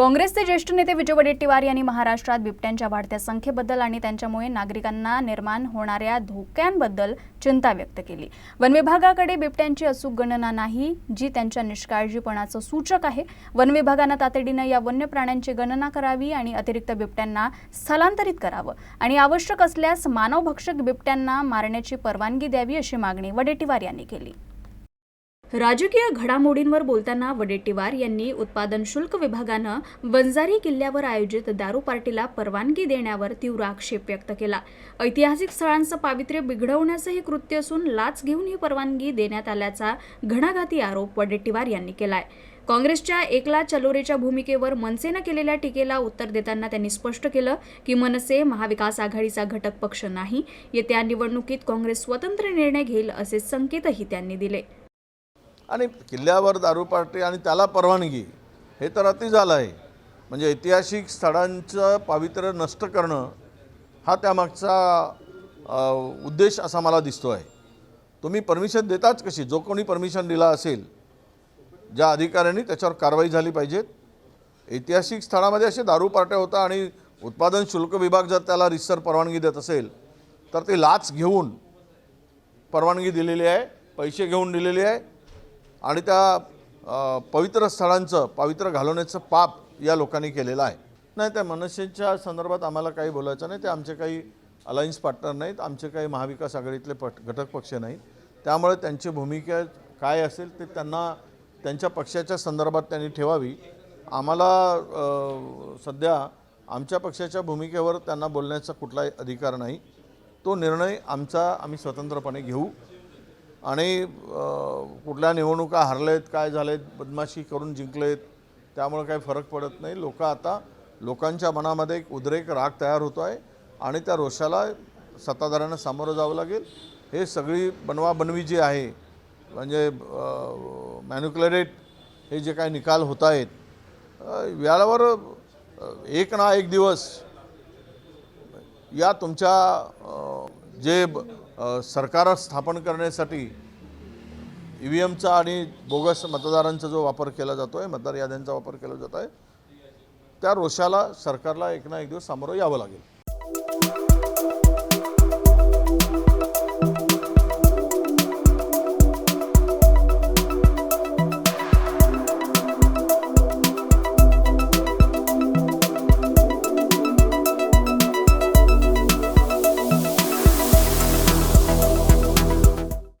काँग्रेसचे ज्येष्ठ नेते विजय वडेट्टीवार यांनी महाराष्ट्रात बिबट्यांच्या वाढत्या संख्येबद्दल आणि त्यांच्यामुळे नागरिकांना निर्माण होणाऱ्या धोक्यांबद्दल चिंता व्यक्त केली. वन विभागाकडे बिबट्यांची अचूक गणना नाही जी त्यांच्या निष्काळजीपणाचं सूचक आहे. वन विभागानं तातडीनं या वन्य प्राण्यांची गणना करावी आणि अतिरिक्त बिबट्यांना स्थलांतरित करावं. आणि आवश्यक असल्यास मानवभक्षक बिबट्यांना मारण्याची परवानगी द्यावी अशी मागणी वडेट्टीवार यांनी केली. राजकीय घडामोडींवर बोलताना वडेट्टीवार यांनी उत्पादन शुल्क विभागानं वंजारी किल्ल्यावर आयोजित दारू पार्टीला परवानगी देण्यावर तीव्र आक्षेप व्यक्त केला. ऐतिहासिक स्थळांचं पावित्र्य बिघडवण्याचं हे कृत्य असून लाच घेऊन ही परवानगी देण्यात आल्याचा घणाघाती आरोप वडेट्टीवार यांनी केलाय. काँग्रेसच्या एकला चलोरेच्या भूमिकेवर मनसेनं केलेल्या टीकेला उत्तर देताना त्यांनी स्पष्ट केलं की मनसे महाविकास आघाडीचा घटक पक्ष नाही येत्या निवडणुकीत काँग्रेस स्वतंत्र निर्णय घेईल असे संकेतही त्यांनी दिले. आणि किल्ल्यावर दारू पार्टी आणि त्याला परवानगी हे तर अति झालं आहे म्हणजे ऐतिहासिक स्थळांचं पावित्र्य नष्ट करणं हा त्यामागचा उद्देश असा मला दिसतो आहे तुम्ही परमिशन देताच कशी? जो कोणी परमिशन दिला असेल ज्या अधिकाऱ्यांनी त्याच्यावर कारवाई झाली पाहिजेत. ऐतिहासिक स्थळामध्ये असे दारू पार्ट्या होता आणि उत्पादन शुल्क विभाग जर त्याला रिसर परवानगी देत असेल तर ते लाच घेऊन परवानगी दिलेली आहे पैसे घेऊन दिलेली आहे. आणि त्या पवित्र स्थळांचं पावित्र्य घालवण्याचं पाप या लोकांनी केलेलं आहे. नाही त्या मनसेच्या संदर्भात आम्हाला काही बोलायचं नाही. ते आमचे काही अलायन्स पार्टनर नाहीत. आमचे काही महाविकास आघाडीतले पट घटक पक्ष नाहीत. त्यामुळे त्यांची भूमिका काय असेल ते त्यांना त्यांच्या पक्षाच्या संदर्भात त्यांनी ठेवावी. आम्हाला सध्या आमच्या पक्षाच्या भूमिकेवर त्यांना बोलण्याचा कुठलाही अधिकार नाही. तो निर्णय आमचा आम्ही स्वतंत्रपणे घेऊ. आणि कुठल्या निवडणुका हरलेत काय झालेत बदमाशी करून जिंकलेत त्यामुळे काही फरक पडत नाही. लोक आता लोकांच्या मनामध्ये एक उद्रेक राग तयार होतो आहे आणि त्या रोषाला सत्ताधाऱ्यांना सामोरं जावं लागेल. हे सगळी बनवाबनवी जी आहे म्हणजे मॅन्युक्युलेटेड हे जे काही निकाल होत आहेत यावर एक ना एक दिवस या तुमच्या जे ब- सरकार स्थापन करण्यासाठी ई व्ही एमचा आणि बोगस मतदारांचा जो वापर केला जातो आहे मतदार याद्यांचा वापर केला जात आहे त्या रोषाला सरकारला एक ना एक दिवस सामोरं यावं लागेल.